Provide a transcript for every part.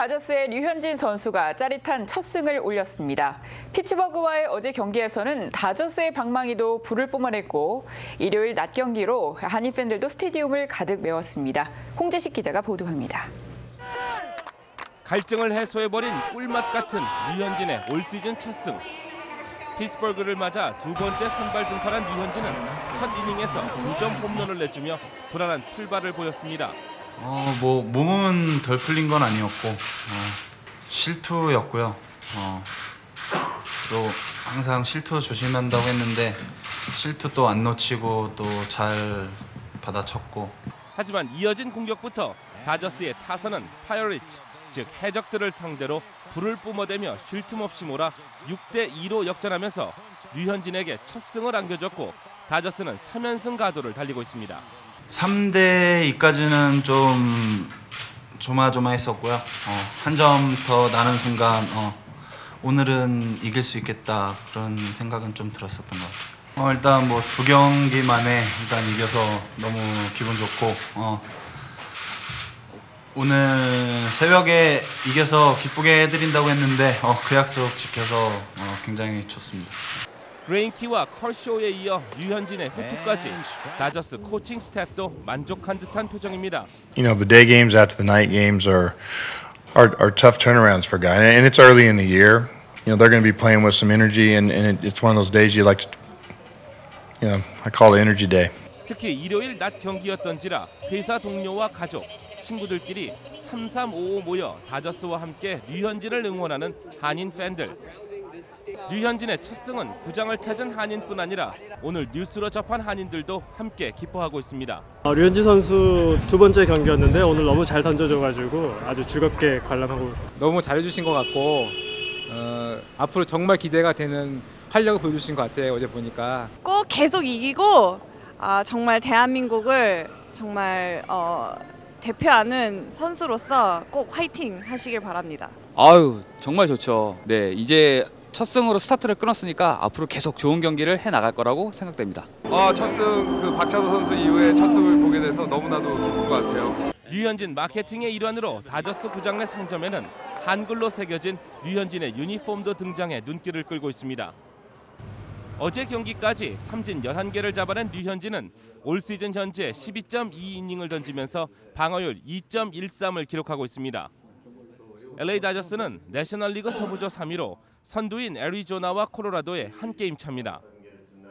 다저스의 류현진 선수가 짜릿한 첫 승을 올렸습니다. 피츠버그와의 어제 경기에서는 다저스의 방망이도 불을 뿜어냈고 일요일 낮 경기로 한인 팬들도 스테디움을 가득 메웠습니다. 홍재식 기자가 보도합니다. 갈증을 해소해버린 꿀맛 같은 류현진의 올 시즌 첫 승. 피츠버그를 맞아 두 번째 선발 등판한 류현진은 첫 이닝에서 두 점 홈런을 내주며 불안한 출발을 보였습니다. 어, 뭐 몸은 덜 풀린 건 아니었고 어, 실투였고요. 어, 또 항상 실투 조심한다고 했는데 실투 또 안 놓치고 또 잘 받아쳤고 하지만 이어진 공격부터 다저스의 타선은 파이어리츠 즉 해적들을 상대로 불을 뿜어대며 쉴 틈 없이 몰아 6대 2로 역전하면서 류현진에게 첫 승을 안겨줬고 다저스는 3연승 가도를 달리고 있습니다. 3대 2까지는 좀 조마조마했었고요. 어, 한 점 더 나는 순간 어, 오늘은 이길 수 있겠다 그런 생각은 좀 들었었던 것 같아요. 어, 일단 뭐 두 경기 만에 일단 이겨서 너무 기분 좋고 어, 오늘 새벽에 이겨서 기쁘게 해드린다고 했는데 어, 그 약속 지켜서 어, 굉장히 좋습니다. 그레인키와 컬쇼에 이어 류현진의 호투까지 다저스 코칭 스태프도 만족한 듯한 표정입니다. you know the day games after the night games are are, are tough turnarounds for a guy and it's early in the year you know they're going to be playing with some energy and, and it, it's one of those days you like to you know i call it energy day 특히 일요일 낮 경기였던지라 회사 동료와 가족, 친구들끼리 3355 모여 다저스와 함께 류현진을 응원하는 한인 팬들. 류현진의 첫 승은 구장을 찾은 한인뿐 아니라 오늘 뉴스로 접한 한인들도 함께 기뻐하고 있습니다. 어, 류현진 선수 두 번째 경기였는데 오늘 너무 잘 던져줘가지고 아주 즐겁게 관람하고 너무 잘해주신 것 같고 어, 앞으로 정말 기대가 되는 활력을 보여주신 것 같아요 어제 보니까 꼭 계속 이기고 아, 정말 대한민국을 정말 어, 대표하는 선수로서 꼭 화이팅 하시길 바랍니다. 아유 정말 좋죠. 네 이제 첫 승으로 스타트를 끊었으니까 앞으로 계속 좋은 경기를 해 나갈 거라고 생각됩니다. 아, 첫승 그 박찬호 선수 이후에 첫 승을 보게 돼서 너무나도 기쁜 것 같아요. 류현진 마케팅의 일환으로 다저스 구장 내 상점에는 한글로 새겨진 류현진의 유니폼도 등장해 눈길을 끌고 있습니다. 어제 경기까지 삼진 11개를 잡아낸 류현진은 올 시즌 현재 12.2이닝을 던지면서 방어율 2.13을 기록하고 있습니다. LA 다저스는 내셔널리그 서부조 3위로 선두인 애리조나와 콜로라도에 한 게임 차입니다.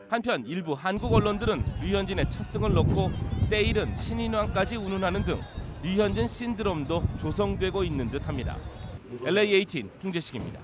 한편 일부 한국 언론들은 류현진의 첫 승을 놓고 때일은 신인왕까지 운운하는 등 류현진 신드롬도 조성되고 있는 듯합니다. LA 18 홍재식입니다.